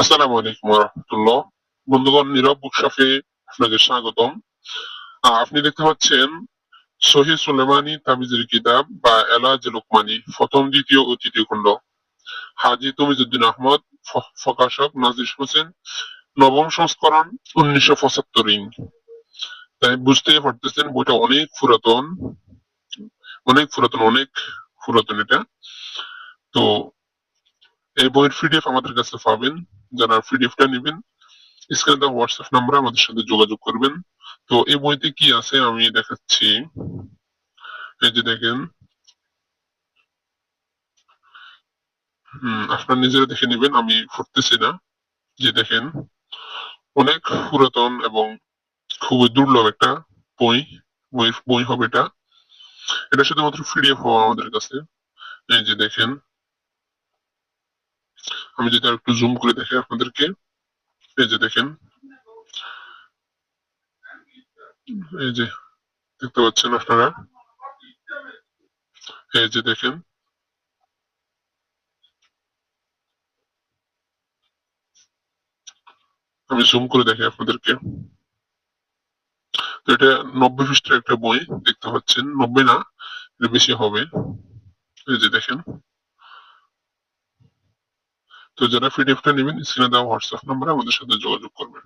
আসসালামু আলাইকুম রহমতুল্লাহ বন্ধুগণ, নীরব বুকশপে আপনাদের স্বাগতম। আপনি দেখতে পাচ্ছেন সহি সুলেমানি তাবিজের কিতাব বা এলাজ লোকমানি, প্রথম, দ্বিতীয় ও তৃতীয় খণ্ড। হাজি তমিজুদ্দিন আহমদ প্রকাশক নাজির হোসেন, নবম সংস্করণ উনিশশো পঁচাত্তর ইং। তাই বুঝতেই পারতেছেন বইটা অনেক পুরাতন অনেক পুরাতন অনেক পুরাতন এটা। তো বইয়ের পিডিএফ আমাদের কাছে পাবেন। যারা পিডিএফটা নেবেন স্ক্রিনে দেওয়া হোয়াটসঅ্যাপ নাম্বারে আমাদের সাথে যোগাযোগ করবেন। তো এই বইতে কি আছে আমি দেখাচ্ছি। এই যে দেখেন। হুম, আপনারা নিজেরা দেখে নেবেন আমি পড়তেছি না। যে দেখেন অনেক পুরাতন এবং খুবই দুর্লভ একটা বই বই বই হবে এটা। এটা শুধুমাত্র পিডিএফ হওয়া আমাদের কাছে। এই যে দেখেন আমি যদি আর একটু জুম করে দেখি আপনাদেরকে, এই যে দেখেন। এই যে, দেখতে পাচ্ছেন আপনারা? এই যে দেখেন। আমি জুম করে দেখি আপনাদেরকে। তো এটা নব্বই পৃষ্ঠার একটা বই, দেখতে পাচ্ছেন। নব্বই না, এটা বেশি হবে। এই যে দেখেন। তো যারা পিডিএফটা নেবেন স্ক্রিনে দেওয়া হোয়াটসঅ্যাপ নাম্বারে আমাদের সাথে যোগাযোগ করবেন।